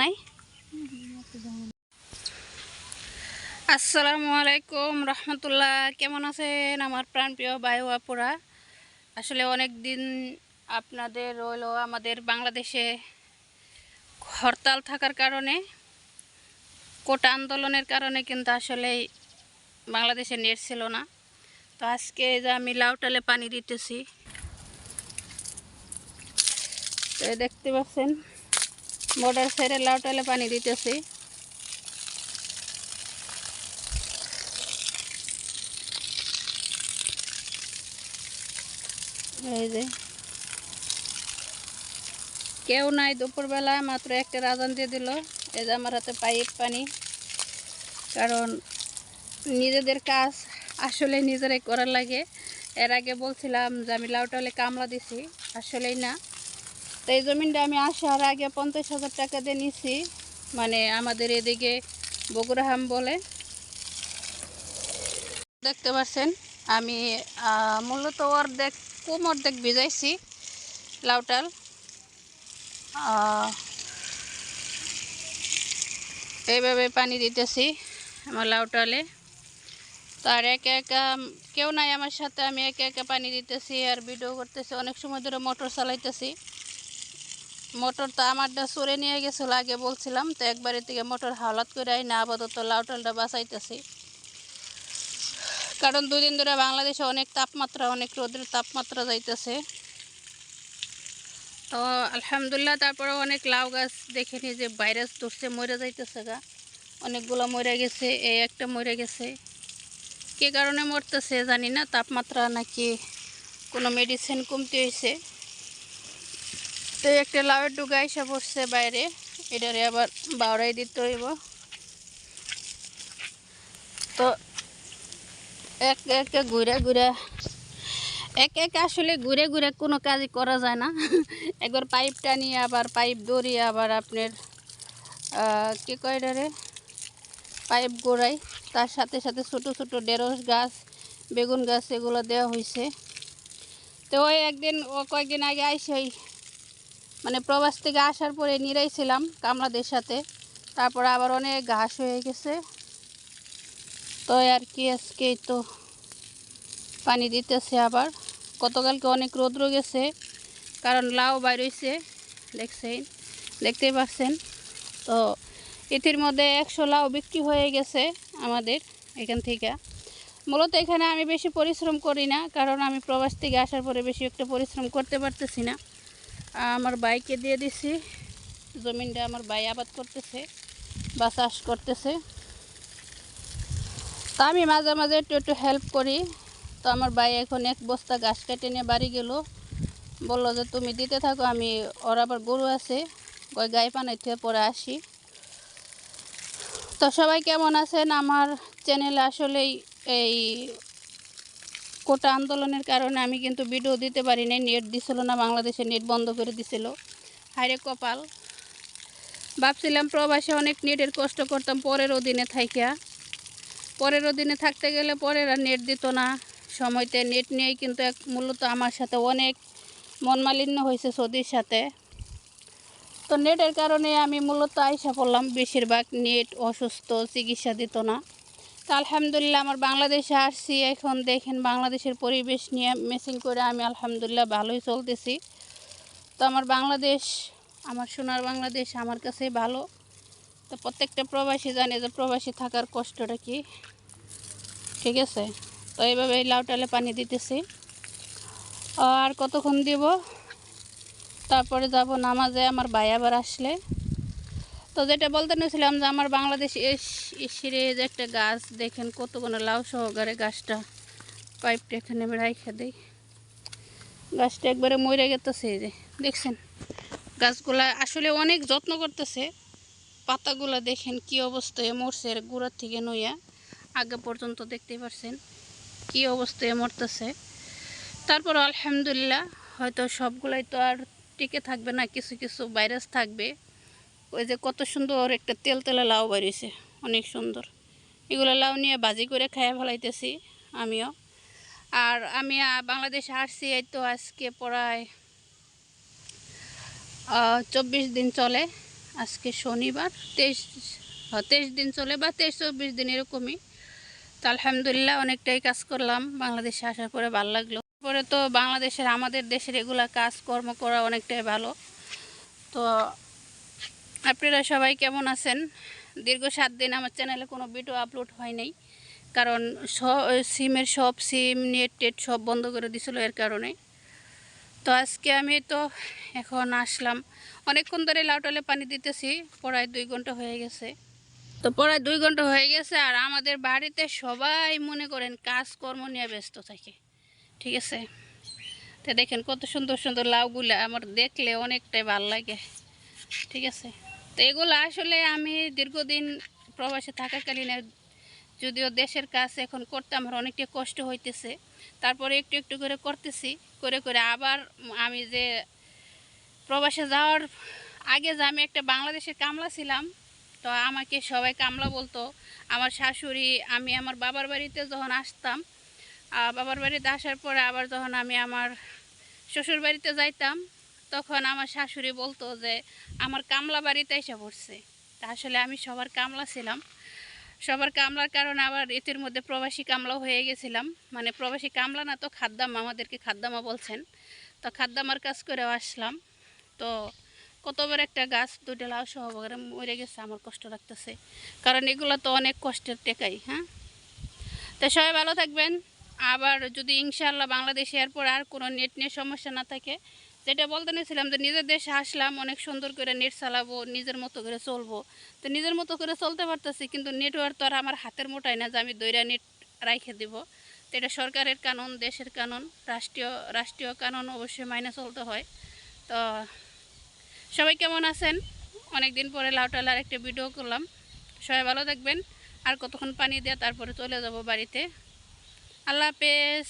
নাই? আসসালামু আলাইকুম রহমতুল্লাহ, কেমন আছেন আমার প্রাণপ্রিয় বায়ু আপুরা? আসলে অনেক দিন আপনাদের হলো আমাদের বাংলাদেশে হরতাল থাকার কারণে, কোটা আন্দোলনের কারণে কিন্তু আসলে বাংলাদেশে নেট ছিল না। তো আজকে যে আমি লাউটালে পানি দিতেছি দেখতে পাচ্ছেন মোটর সাইডে লাউটালে পানি দিতেছি। এই যে। কেউ নাই, দুপুরবেলা মাত্র একটা রাজান দিয়ে দিল। এই যে আমার হাতে পাইপ পানি। কারণ নিজেদের কাজ আসলে নিজেরাই করার লাগে। এর আগে বলছিলাম যে আমি লাউটালে কামলা দিছি, আসলেই না। তো এই জমিনটা আমি আসার আগে পঞ্চাশ হাজার টাকা দিয়ে নিছি। মানে আমাদের এদিকে বগুড়াহাম বলে। দেখতে পাচ্ছেন, আমি মূলত অর্ধেক, কম অর্ধেক ভিজাইছি লাউটাল এইভাবে পানি দিতেছি আমার লাউটালে আর একা একা, কেউ নাই আমার সাথে, আমি একা একা পানি দিতেছি আর ভিডিও করতেছি। অনেক সময় ধরে মোটর চালাইতেছি। মোটর তো আমারটা সরে নিয়ে গেছিল, আগে বলছিলাম তো একবারের থেকে মোটর হাওলাত করে না, আপাতত লাউটালটা বাঁচাইতেছি। কারণ দুদিন ধরে বাংলাদেশে অনেক তাপমাত্রা, অনেক রোদের তাপমাত্রা যাইতেছে। তো আলহামদুলিল্লাহ তারপরে অনেক লাউ গাছ দেখে নি যে ভাইরাস ধরছে, মরে যাইতেছে গা। অনেকগুলো মরে গেছে এই একটা মরে গেছে। কে কারণে মরতেছে জানি না, তাপমাত্রা নাকি কোনো মেডিসিন কমতে হয়েছে তো একটা লাউয়ের ডুগা এসে পড়ছে বাইরে। এটারে আবার বাউরাই দিতে হইব। তো এক এক ঘুরে ঘুরে এক এক আসলে ঘুরে ঘুরে কোনো কাজই করা যায় না। একবার পাইপ টানিয়ে, আবার পাইপ দড়িয়ে আবার আপনার কি কয় এটারে? পাইপ গোড়াই তার সাথে সাথে ছোট ছোট ঢেঁড়স গাছ, বেগুন গাছ এগুলো দেওয়া হয়েছে তো ওই একদিন ও কয়েকদিন আগে আইসেই মানে প্রবাস থেকে আসার পরে নিরাইছিলাম কামলাদের সাথে। তারপর আবার অনেক ঘাস হয়ে গেছে। তো আর কি আজকে তো পানি দিতেছে আবার। গতকালকে অনেক রৌদ্র গেছে, কারণ লাউ বাইরইছে দেখছেন, দেখতেই পাচ্ছেন। তো এটির মধ্যে একশো লাউ বিক্রি হয়ে গেছে আমাদের এখান থেকে। মূলত এখানে আমি বেশি পরিশ্রম করি না, কারণ আমি প্রবাস থেকে আসার পরে বেশি একটা পরিশ্রম করতে পারতেছি না। আমার বাইকে দিয়ে দিছি। জমিনটা আমার বাই আবাদ করতেছে, বা চাষ করতেছে। তা আমি মাঝে মাঝে একটু একটু হেল্প করি। তো আমার বাই এখন এক বস্তা গাছ কেটে নিয়ে বাড়ি গেল। বলল যে, তুমি দিতে থাকো, আমি, ওর আবার গরু আছে। ওই গায়ে পানাইতে পরে আসি। তো সবাই কেমন আছেন? আমার চ্যানেলে আসলেই এই কোটা আন্দোলনের কারণে আমি কিন্তু ভিডিও দিতে পারি নাই নেট দিছিল না, বাংলাদেশে নেট বন্ধ করে দিছিল। হাইরে কপাল। ভাবছিলাম প্রবাসে অনেক নেটের কষ্ট করতাম, পরের অধীনে থাইকা। পরের অধীনে থাকতে গেলে পরের আর নেট দিত না। সময়তে নেট নিয়েই কিন্তু এক মূলত আমার সাথে অনেক মনমালিন্য হয়েছে সৌদির সাথে। তো নেটের কারণে আমি মূলত আইসা পড়লাম, বেশিরভাগ নেট অসুস্থ, চিকিৎসা দিত না। তো আলহামদুলিল্লাহ আমার বাংলাদেশে আসছি। এখন দেখেন বাংলাদেশের পরিবেশ নিয়ে মেসিং করে আমি আলহামদুলিল্লাহ ভালোই চলতেছি। তো আমার বাংলাদেশ, আমার সোনার বাংলাদেশ আমার কাছে ভালো। তো প্রত্যেকটা প্রবাসী জানে যে প্রবাসী থাকার কষ্টটা কি। ঠিক আছে? তো এইভাবে এই লাউটালে পানি দিতেছি। আর কতক্ষণ দিব? তারপরে যাব নামাজে, আমার ভাই আবার আসলে। তো যেটা বলতে নিয়েছিলাম যে আমার বাংলাদেশ এসিরে যে একটা গাছ, দেখেন কতগুলো লাউ সহকারে গাছটা। পাইপটা এখানে আমি রাইখা দিই। গাছটা একবারে মরে গেতেছে এই যে, দেখছেন? গাছগুলা আসলে অনেক যত্ন করতেছে। পাতাগুলা দেখেন কি অবস্থায় মরছে গোড়ার থেকে নইয়া। আগে পর্যন্ত দেখতে পারছেন কি অবস্থায় মরতেছে। তারপর আলহামদুলিল্লাহ, হয়তো সবগুলাই তো আর টিকে থাকবে না, কিছু কিছু ভাইরাস থাকবে। ওই যে কত সুন্দর একটা তেল তেলে লাউ বেরিয়েছে, অনেক সুন্দর। এগুলো লাউ নিয়ে ভাজি করে খাইয়া ফেলাইতেছি আমিও। আর আমি বাংলাদেশে আসছি এই তো আজকে প্রায় চব্বিশ দিন চলে। আজকে শনিবার, তেইশ তেইশ দিন চলে বা তেইশ, চব্বিশ দিন এরকমই। তো আলহামদুলিল্লাহ অনেকটাই কাজ করলাম, বাংলাদেশে আসার পরে ভালো লাগল। পরে তো বাংলাদেশের আমাদের দেশের এগুলা কাজকর্ম করা অনেকটাই ভালো। তো আপনারা সবাই কেমন আছেন? দীর্ঘ সাত দিন আমার চ্যানেলে কোনো ভিডিও আপলোড হয় নাই। কারণ সিমের সব, সিম, নেট, টেট সব বন্ধ করে দিছিল এর কারণে। তো আজকে আমি তো এখন আসলাম। অনেকক্ষণ ধরে লাউটালে পানি দিতেছি, প্রায় দুই ঘণ্টা হয়ে গেছে। তো প্রায় দুই ঘণ্টা হয়ে গেছে আর আমাদের বাড়িতে সবাই মনে করেন কাজকর্ম নিয়ে ব্যস্ত থাকে। ঠিক আছে? তো দেখেন কত সুন্দর সুন্দর লাউগুলা আমার দেখলে অনেকটাই ভালো লাগে। ঠিক আছে? তো এগুলো আসলে আমি দীর্ঘদিন প্রবাসে থাকাকালীন, যদিও দেশের কাজ এখন করতে আমার অনেকটা কষ্ট হইতেছে। তারপরে একটু একটু করে করতেছি, করে করে আবার আমি যে প্রবাসে যাওয়ার আগে যে আমি একটা বাংলাদেশের কামলা ছিলাম, তো আমাকে সবাই কামলা বলতো। আমার শাশুড়ি, আমি আমার বাবার বাড়িতে যখন আসতাম বাবার বাড়িতে আসার পরে আবার যখন আমি আমার শ্বশুর বাড়িতে যাইতাম তখন আমার শাশুড়ি বলতো যে, আমার কামলা বাড়িতে এসে পড়ছে। তা আসলে আমি সবার কামলা ছিলাম। সবার কামলার কারণে আবার এটির মধ্যে প্রবাসী কামলা হয়ে গেছিলাম। মানে প্রবাসী কামলা না তো খাদ্দামা, আমাদেরকে খাদ্দামা বলছেন। তো খাদ্দামার কাজ করেও আসলাম। তো কতবার একটা গাছ দুটো লাউ সহ বগরে মরে গেছে, আমার কষ্ট লাগতেছে। কারণ এগুলো তো অনেক কষ্টের টেকাই হ্যাঁ? তো সবাই ভালো থাকবেন। আবার যদি ইনশাআল্লাহ বাংলাদেশে এরপর আর কোনো নেট নিয়ে সমস্যা না থাকে যেটা বলতে নিয়েছিলাম যে নিজের দেশে আসলাম, অনেক সুন্দর করে নেট চালাবো, নিজের মতো করে চলবো। তো নিজের মতো করে চলতে পারতেছি, কিন্তু নেটওয়ার্ক তো আর আমার হাতের মোটাই না যে আমি দৈরা নেট রাইখে দিব। তো এটা সরকারের কানুন, দেশের কানুন, রাষ্ট্রীয় রাষ্ট্রীয় কানুন অবশ্যই মাইনে চলতে হয়। তো সবাই কেমন আছেন? অনেক দিন পরে লাউটালার একটা ভিডিও করলাম। সবাই ভালো থাকবেন। আর কতক্ষণ পানি দেওয়া তারপরে চলে যাব বাড়িতে। আল্লাহ হাফেজ।